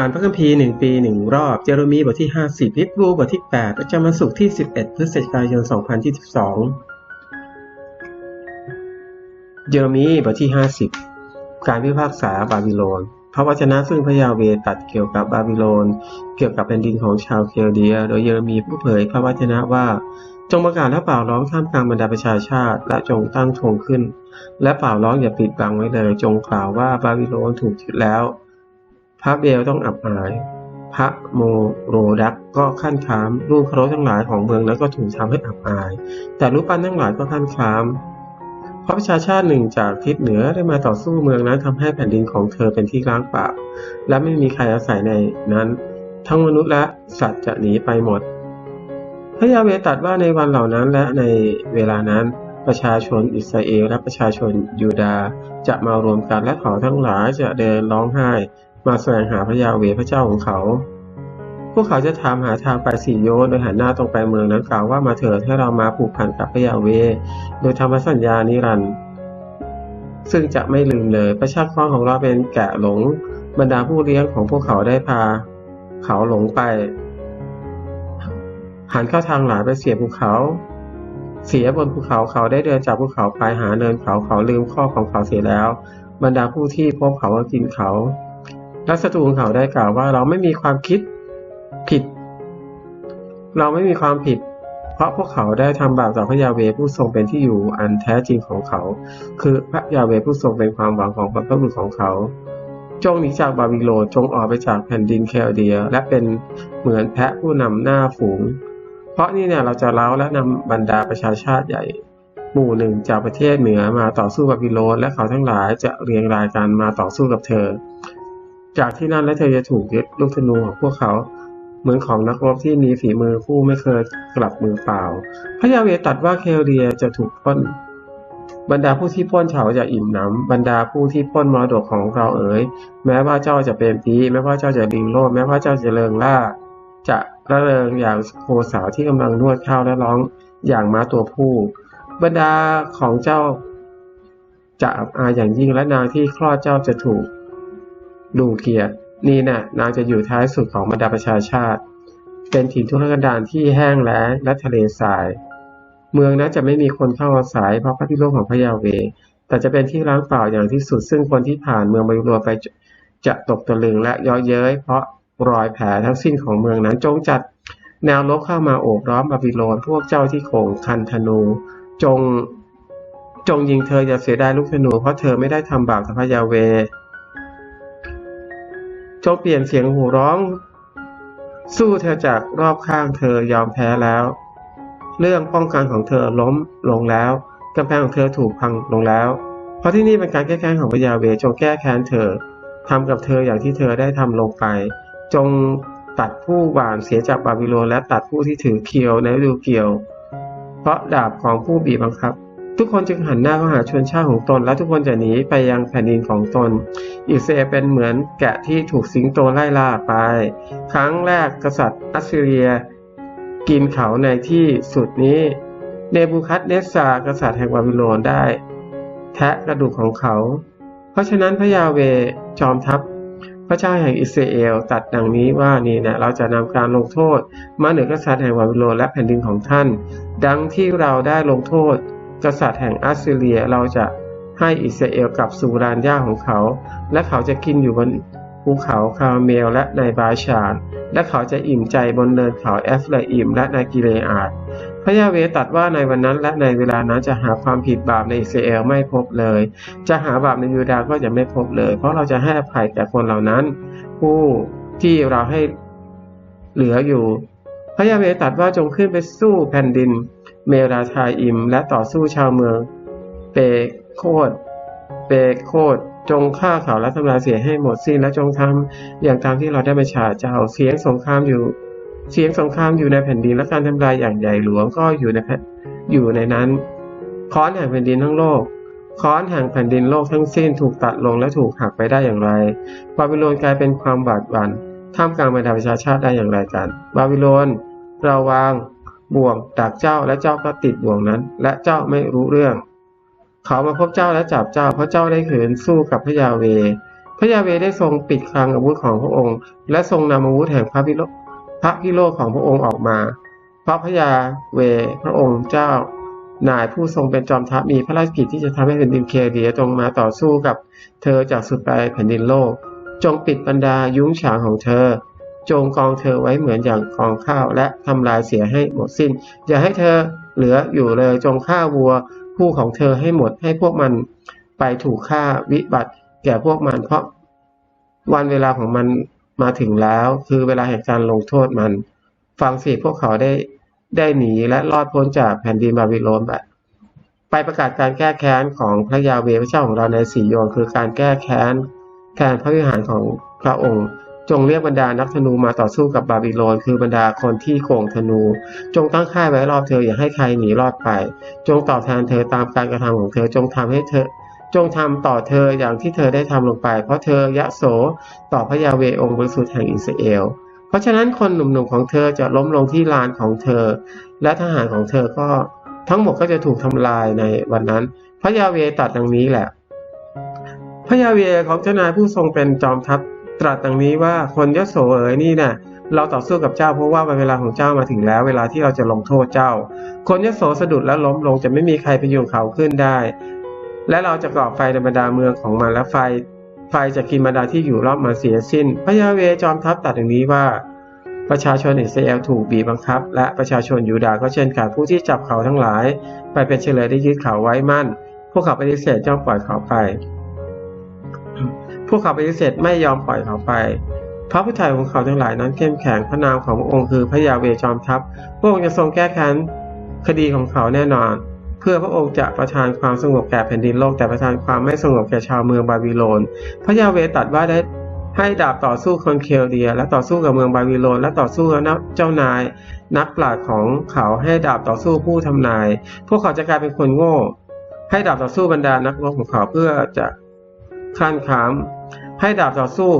อ่านพระคัมภีร์หนึ่งปีหนึ่งรอบ เจเรมีบทที่50ฮิบรูบทที่8ประจำวันศุกร์ที่11พฤศจิกายน2022เยเรมีบทที่50การพิพากษาบาบิโลน พระวจนะซึ่งพระยาเวตัดเกี่ยวกับบาบิโลน เกี่ยวกับแผ่นดินของชาวเคลเดีย โดยเยเรมีผู้เผยพระวจนะว่า จงประกาศและเป่าร้องท่ามกลางบรรดาประชาชาติ และจงตั้งธงขึ้น และเป่าร้องอย่าปิดบังไว้เลย จงกล่าวว่าบาบิโลนถูกยึดแล้ว พระเบลต้องอับอาย พระโมโรดักก็ขั้นขามรูปเคารพทั้งหลายของเมืองนั้นก็ถูกทำให้อับอาย แต่รูปปั้นทั้งหลายก็ขั้นขามเพราะประชาชาติหนึ่งจากทิศเหนือได้มาต่อสู้เมืองนั้นทำให้แผ่นดินของเธอเป็นที่ร้างเปล่าและไม่มีใครอาศัยในนั้น ทั้งมนุษย์และสัตว์จะหนีไปหมดพระยาเวตัดว่าในวันเหล่านั้นและในเวลานั้นประชาชนอิสราเอลและประชาชนยูดาห์จะมารวมกันและเขาทั้งหลายจะเดินร้องไห้ มาแสวงหาพระยาเวพระเจ้าของเขา พวกเขาจะถามหาทางไปสีโยโดยหันหน้าตรงไปเมืองนั้นกล่าวว่ามาเถิดให้เรามาผูกพันกับพระยาเว โดยธรรมสัญญานิรันดร์ซึ่งจะไม่ลืมเลยประชากรของเราเป็นแกะหลง บรรดาผู้เลี้ยงของพวกเขาได้พา เขาหลงไป หันเข้าทางหลายไปเสียภูเขา เสียบนภูเขาเขาได้เดินจากภูเขาไปหาเนินเขาเขาลืมข้อของเขาเสียแล้ว บรรดาผู้ที่พบเขาก็กินเขา และศัตรูของเขาได้กล่าวว่าเราไม่มีความคิดผิด เราไม่มีความผิด เพราะพวกเขาได้ทำบาปต่อพระยาเวผู้ทรงเป็นที่อยู่อันแท้จริงของเขา คือพระยาเวผู้ทรงเป็นความหวังของบรรพบุรุษของเขา จงหนีจากบาบิโลนจงออกไปจากแผ่นดินแคลเดีย และเป็นเหมือนแพะผู้นำหน้าฝูง เพราะนี่เนี่ยเราจะเล้าและนำบรรดาประชาชาติใหญ่หมู่หนึ่งจากประเทศเหนือมาต่อสู้บาบิโลนและเขาทั้งหลายจะเรียงรายกันมาต่อสู้กับเธอ จากที่นั่นและเธอจะถูกยึดลูกธนูของพวกเขา เหมือนของนักรบที่มีฝีมือผู้ไม่เคยกลับมือเปล่า พระยาเวตัดว่าเคลเดียจะถูกพ้นบรรดาผู้ที่พ้นเขาจะอิ่มหนำบรรดาผู้ที่พ้นมรดกของเราเอ๋ย แม้ว่าเจ้าจะเป็นปีแม้ว่าเจ้าจะดิงโลดแม้ว่าเจ้าจะเริงล่า จะระเริงอย่างโคสาวที่กำลังนวดข้าวและร้องอย่างม้าตัวผู้ บรรดาของเจ้าจะอับอายอย่างยิ่งและนางที่คลอดเจ้าจะถูก ดูเกียรตินี่นะ่ะนางจะอยู่ท้ายสุดของบรรดาประชาชาติ เป็นถิ่นทุรกันดารที่แห้งแล้งและทะเลทราย เมืองนั้นจะไม่มีคนเข้าอาศัยเพราะพระพิโรธของพระยาเว แต่จะเป็นที่ร้างเปล่าอย่างที่สุด ซึ่งคนที่ผ่านเมืองบาบิโลนไปจะตกตะลึงและย่อเย้ย เพราะรอยแผลทั้งสิ้นของเมืองนั้นจงจัดแนวลบเข้ามาโอบล้อมบาบิโลนพวกเจ้าที่โขงคันธนู จงจงยิงเธออย่าเสียดายลูกธนูเพราะเธอไม่ได้ทำบาปกับพระยาเว จงเปลี่ยนเสียงหูร้อง สู้เธอจากรอบข้างเธอยอมแพ้แล้ว เรื่องป้องกันของเธอล้มลงแล้วกำแพงของเธอถูกพังลงแล้ว เพราะที่นี่เป็นการแก้แค้นของพระยาเวจงแก้แค้นเธอทำกับเธออย่างที่เธอได้ทำลงไป จงตัดผู้หวานเสียจากบาบิโลนและตัดผู้ที่ถือเคียวในฤดูเกี่ยว เพราะดาบของผู้บีบบังคับ ทุกคนจึงหันหน้าเข้าหาชนชาติของตน และทุกคนจะหนีไปยังแผ่นดินของตน อิสราเอลเป็นเหมือนแกะที่ถูกสิงโตไล่ล่าไป ครั้งแรกกษัตริย์อัสซีเรีย กินเขาในที่สุดนี้ เนบูคัดเนสซากษัตริย์แห่งบาบิโลนได้ แทะกระดูกของเขา เพราะฉะนั้นพระยาเวจอมทัพพระเจ้าแห่งอิสราเอลตัดดังนี้ว่านี่นะเราจะนำการลงโทษ มาเหนือกษัตริย์แห่งบาบิโลนและแผ่นดินของท่าน ดังที่เราได้ลงโทษ กษัตริย์แห่งอัสซีเรียเราจะให้อิสราเอลกลับสู่รานหญ้าของเขา และเขาจะกินอยู่บนภูเขาคาเมลและในบาชานและเขาจะอิ่มใจบนเนินเขาเอฟเลอิมและในกิเลอาดพระยาเวตัดว่าในวันนั้นและในเวลานั้นจะหาความผิดบาปในอิสราเอลไม่พบเลย จะหาบาปในยูดาห์ก็จะไม่พบเลย เพราะเราจะให้อภัยแก่คนเหล่านั้น ผู้ที่เราให้เหลืออยู่ พระยาเวตัดว่าจงขึ้นไปสู้แผ่นดิน เมราทาอิม และต่อสู้ชาวเมือง เปโคดเปโคดจงฆ่าเขาและทำลายเสียให้หมดสิ้นและจงทำอย่างตามที่เราได้มาฉาเจ้าเสียงสงครามอยู่ เสียงสงครามอยู่ในแผ่นดินและการทำลายอย่างใหญ่หลวงก็อยู่ในอยู่ในนั้นค้อนแห่งแผ่นดินทั้งโลกค้อนแห่งแผ่นดินโลกทั้งสิ้นถูกตัดลงและถูกหักไปได้อย่างไร บาบิโลนกลายเป็นความบาดหวั่นท่ามกลางบรรดาประชาชาติได้อย่างไรกัน บาบิโลนเราวาง บ่วงดักเจ้าและเจ้าก็ติดบ่วงนั้น และเจ้าไม่รู้เรื่อง เขามาพบเจ้าและจับเจ้า เพราะเจ้าได้ขืนสู้กับพระยาเว พระยาเวได้ทรงปิดคลังอาวุธของพระองค์ และทรงนำอาวุธแห่งพระพิโรพระพิโรธของพระองค์ออกมาเพราะพระยาเวพระองค์เจ้านายผู้ทรงเป็นจอมทัพมีพระราชกิจที่จะทำให้แผ่นดินเคเดียจงมาต่อสู้กับเธอจากสุดปลายแผ่นดินโลก จงปิดบรรดายุ้งฉางของเธอ จงกองเธอไว้เหมือนอย่างกองข้าวและทำลายเสียให้หมดสิ้น อย่าให้เธอเหลืออยู่เลยจงฆ่าวัว ผู้ของเธอให้หมดให้พวกมันไปถูกฆ่าวิบัติแก่พวกมันเพราะวันเวลาของมันมาถึงแล้ว คือเวลาแห่งการลงโทษมัน ฟังสิพวกเขาได้ได้หนีและรอดพ้นจากแผ่นดินบาบิโลนไปไปประกาศการแก้แค้นของพระยาเวพระเจ้าของเราในสีโยนคือการแก้แค้นแทนพระวิหารของพระองค์ จงเรียกบรรดานักธนูมาต่อสู้กับบาบิโลน คือบรรดาคนที่โกงธนู จงตั้งค่ายไว้รอบเธออย่าให้ใครหนีรอดไป จงตอบแทนเธอตามการกระทำของเธอ จงทำให้เธอ จงทำต่อเธออย่างที่เธอได้ทำลงไป เพราะเธอยะโสต่อพระยาเวองค์บริสุทธิ์แห่งอิสราเอล เพราะฉะนั้นคนหนุ่มๆของเธอจะล้มลงที่ลานของเธอ และทหารของเธอก็ทั้งหมดก็จะถูกทำลายในวันนั้น พระยาเวตรัสดังนี้แหละ พระยาเวของเจ้านายผู้ทรงเป็นจอมทัพ ตรัสดังนี้ว่าคนยโสเอ๋ยนี่นะ่ะเราต่อสู้กับเจ้าเพราะว่าเวลาของเจ้ามาถึงแล้ว เวลาที่เราจะลงโทษเจ้า คนยโสสะดุดและล้มลงจะไม่มีใครไปยุงเขาขึ้นได้ และเราจะก่อไฟในบรรดาเมืองของมันและไฟ ไฟจะกินบรรดาที่อยู่รอบมาเสียสิ้น พระยาเวจอมทัพตรัสดังนี้ว่า ประชาชนอิสราเอลถูกบีบบังคับ และประชาชนยูดาห์ก็เช่นกันผู้ที่จับเขาทั้งหลาย ไปเป็นเฉลยได้ยึดเขาไว้มั่น พวกเขาปฏิเสธย่อมปล่อยเขาไป พวกเขาปฏิเสธไม่ยอมปล่อยเขาไป พระผู้ไทยของเขาทั้งหลายนั้นเข้มแข็งพระนามของพระองค์คือพระยาเวจอมทัพ พระองค์จะทรงแก้แค้นคดีของเขาแน่นอน เพื่อพระองค์จะประทานความสงบแก่แผ่นดินโลกแต่ประทานความไม่สงบแก่ชาวเมืองบาบิโลน พระยาเวตรัสว่าได้ให้ดาบต่อสู้คนเคลเดีย และต่อสู้กับเมืองบาบิโลน และต่อสู้กับเจ้านาย นักปราชญ์ของเขาให้ดาบต่อสู้ผู้ทำนาย พวกเขาจะกลายเป็นคนโง่ ให้ดาบต่อสู้บรรดานักรบของเขาเพื่อจะข้านขาม ให้ดาบต่อสู้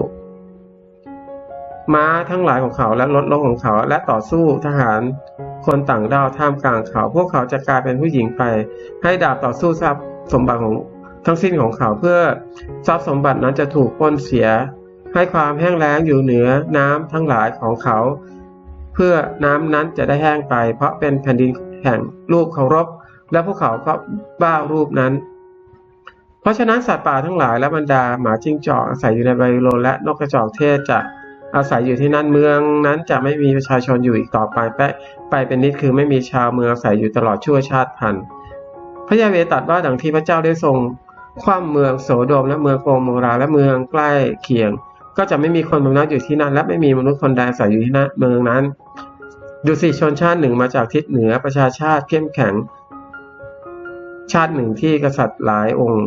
ม้าทั้งหลายของเขาและรถลบของเขาและต่อสู้ทหารคนต่างด้าวท่ามกลางเขา พวกเขาจะกลายเป็นผู้หญิงไป ให้ดาบต่อสู้ทรัพย์สมบัติของทั้งสิ้นของเขาเพื่อทรัพย์สมบัตินั้นจะถูกป้นเสีย ให้ความแห้งแล้งอยู่เหนือน้ำทั้งหลายของเขา เพื่อน้ำนั้นจะได้แห้งไป เพราะเป็นแผ่นดินแห่งรูปเคารพและพวกเขาก็บ้ารูปนั้น เพราะฉะนั้นสัตว์ป่าทั้งหลายและบรรดาหมาจิ้งจอกอาศัยอยู่ในบาบิโลนและนกกระจอกเทศจะอาศัยอยู่ที่นั่นเมืองนั้นจะไม่มีประชาชนอยู่อีกต่อไปไปไปเป็นนิดคือไม่มีชาวเมืองอาศัยอยู่ตลอดชั่วชาติพันธุ์พระยาเวตรัสว่าดังที่พระเจ้าได้ทรงคว่ำเมืองโสโดมและเมืองโกโมราและเมืองใกล้เคียง ก็จะไม่มีคนบำนักอยู่ที่นั่น และไม่มีมนุษย์คนใดอาศัยอยู่ที่นั่นเมืองนั้น ดูสิชนชาติหนึ่งมาจากทิศเหนือประชาชาติเข้มแข็ง ชาติหนึ่งที่กษัตริย์หลายองค์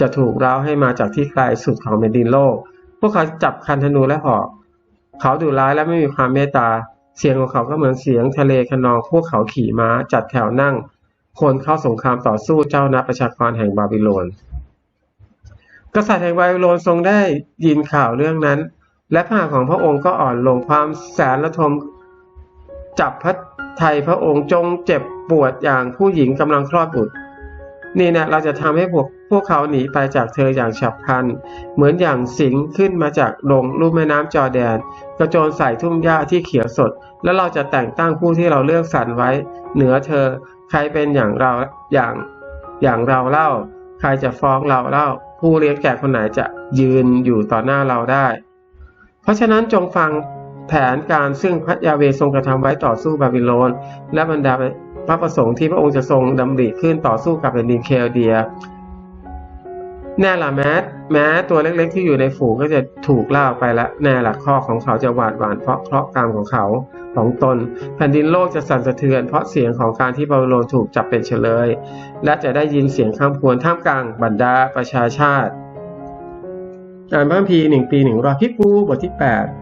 จะถูกร้าวให้มาจากที่ไกลสุดของแผ่นดินโลก พวกเขาจับคันธนูและหอก เขาดุร้ายและไม่มีความเมตตา เสียงของเขาก็เหมือนเสียงทะเลคะนอง พวกเขาขี่ม้าจัดแถวนั่ง คนเข้าสงครามต่อสู้เจ้านักประชากรแห่งบาบิโลน กษัตริย์แห่งบาบิโลนทรงได้ยินข่าวเรื่องนั้น และพระหัตถ์ของพระองค์ก็อ่อนลงความแสนระทมจับพระไทยพระองค์จงเจ็บปวดอย่างผู้หญิงกำลังคลอดบุตร นี่นะเราจะทำให้พวกพวกเขาหนีไปจากเธออย่างฉับพลัน เหมือนอย่างสิงขึ้นมาจากลงรูปแม่น้ำจอแดน กระโจนใส่ทุ่งหญ้าที่เขียวสด แล้วเราจะแต่งตั้งผู้ที่เราเลือกสรรไว้ เหนือเธอ ใครเป็นอย่างเราอย่างอย่างเราเล่า ใครจะฟ้องเราเล่า ผู้เลี้ยงแกะคนไหนจะยืนอยู่ต่อหน้าเราได้ เพราะฉะนั้นจงฟังแผนการซึ่งพระยาเวทรงกระทำไว้ต่อสู้บาบิโลน และบรรดา พระประสงค์ที่พระองค์จะทรงดำริขึ้นต่อสู้กับแผ่นดินเคลเดียแน่ละแม้แม้ตัวเล็กๆ ที่อยู่ในฝูงก็จะถูกล่าไปละแน่ละข้อของเขาจะหวาดหวานเพราะเคราะห์กรรมของเขาของตน แผ่นดินโลกจะสั่นสะเทือนเพราะเสียงของการที่บาโลนถูกจับเป็นเฉลย และจะได้ยินเสียงข้ามควรท่ามกลางบรรดาประชาชาติอ่านพระคัมภีร์หนึ่งปีหนึ่งรอพิกูบทที่ 8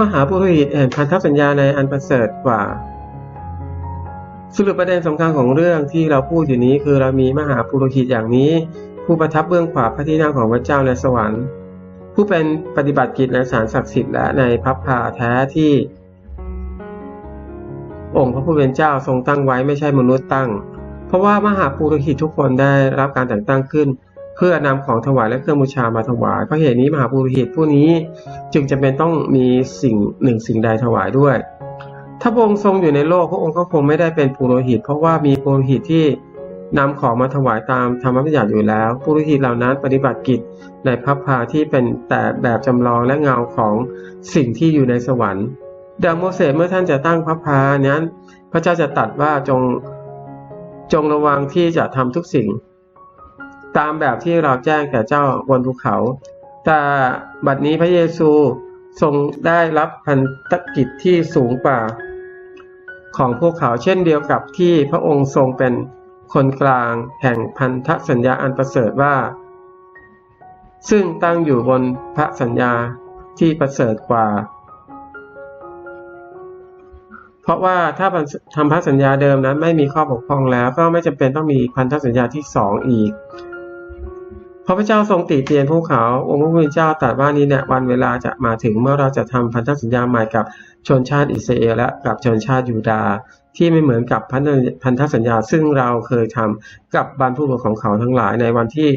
มหาปุโรหิตแห่งพันธสัญญาในอันประเสริฐกว่า สรุปประเด็นสำคัญของเรื่องที่เราพูดอยู่นี้คือเรามีมหาปุโรหิตอย่างนี้ ผู้ประทับเบื้องขวาพระที่นั่งของพระเจ้าในสวรรค์ ผู้เป็นปฏิบัติกิจในสารศักดิ์สิทธิ์และในพับพาแท้ที่ องค์พระผู้เป็นเจ้าทรงตั้งไว้ไม่ใช่มนุษย์ตั้ง เพราะว่ามหาปุโรหิตทุกคนได้รับการแต่งตั้งขึ้น เพื่อนำของถวายและเครื่องบูชามาถวายเพราะเหตุนี้มหาปุโรหิตผู้นี้จึงจำเป็นต้องมีสิ่งหนึ่งสิ่งใดถวายด้วย ถ้าพระองค์ทรงอยู่ในโลกพระองค์ก็คงไม่ได้เป็นปุโรหิต เพราะว่ามีปุโรหิตที่นำของมาถวายตามธรรมบัญญัติอยู่แล้วปุโรหิตเหล่านั้นปฏิบัติกิจในพระพาที่เป็นแต่แบบจำลองและเงาของสิ่งที่อยู่ในสวรรค์ ดังโมเสสเมื่อท่านจะตั้งพระพานั้น พระเจ้าจะตัดว่าจงจงระวังที่จะทำทุกสิ่ง ตามแบบที่เราแจ้งแก่เจ้าบนภูเขา แต่บัดนี้พระเยซูทรงได้รับพันธกิจที่สูงกว่าของพวกเขาเช่นเดียวกับที่พระองค์ทรงเป็นคนกลางแห่งพันธสัญญาอันประเสริฐว่า ซึ่งตั้งอยู่บนพระสัญญาที่ประเสริฐกว่า เพราะว่าถ้าทำพันธสัญญาเดิมนั้นไม่มีข้อบกพร่องแล้ว ก็ไม่จำเป็นต้องมีพันธสัญญาที่สองอีก พระพเจ้าทรงติเตียนพวกเขา องค์พระผู้เป็นเจ้าตรัสว่านี้เนี่ยวันเวลาจะมาถึงเมื่อเราจะทำพันธสัญญาใหม่กับชนชาติอิสราเอลและกับชนชาติยูดาห์ที่ไม่เหมือนกับพันธสัญญา ซึ่งเราเคยทำกับบรรพบุรุษของเขาทั้งหลายในวันที่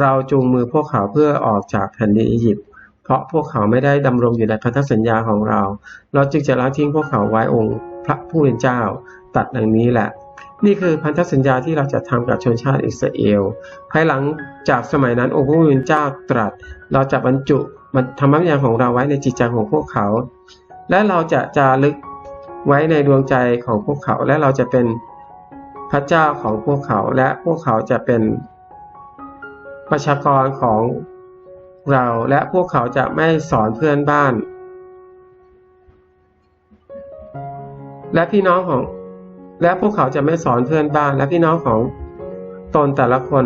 เราจูงมือพวกเขาเพื่อออกจากแผ่นดินอียิปต์เพราะพวกเขาไม่ได้ดำรงอยู่ในพันธสัญญาของเรา เราจึงจะละทิ้งพวกเขาไว้องค์พระผู้เป็นเจ้าตัดดังนี้แหละ นี่คือพันธสัญญาที่เราจะทำกับชนชาติอิสราเอล ภายหลังจากสมัยนั้นองค์พระผู้เป็นเจ้าตรัส เราจะบรรจุธรรมวิญญาณของเราไว้ในจิตใจของพวกเขา และเราจะจารึกไว้ในดวงใจของพวกเขา และเราจะเป็นพระเจ้าของพวกเขา และพวกเขาจะเป็นประชากรของเรา และพวกเขาจะไม่สอนเพื่อนบ้าน และพี่น้องของ และพวกเขาจะไม่สอนเพื่อนบ้านและพี่น้องของตนแต่ละคน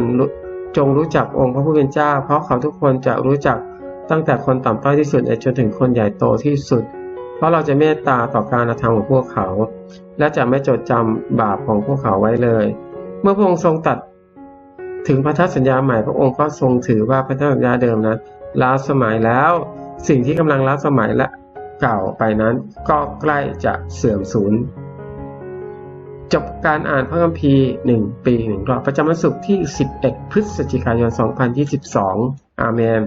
จงรู้จักองค์พระผู้เป็นเจ้า เพราะเขาทุกคนจะรู้จักตั้งแต่คนต่ำต้อยที่สุดจนถึงคนใหญ่โตที่สุด เพราะเราจะเมตตาต่อการกระทำของพวกเขา และจะไม่จดจำบาปของพวกเขาไว้เลย เมื่อพระองค์ทรงตัดถึงพันธสัญญาใหม่พระองค์ก็ทรงถือว่าพันธสัญญาเดิมนั้นล้าสมัยแล้ว สิ่งที่กำลังล้าสมัยและเก่าไปนั้นก็ใกล้จะเสื่อมสูญ จบการอ่านพระคัมภีร์ 1 ปีหนึ่งรอบประจำวันศุกร์ที่ 11 พฤศจิกายน 2022 อาเมน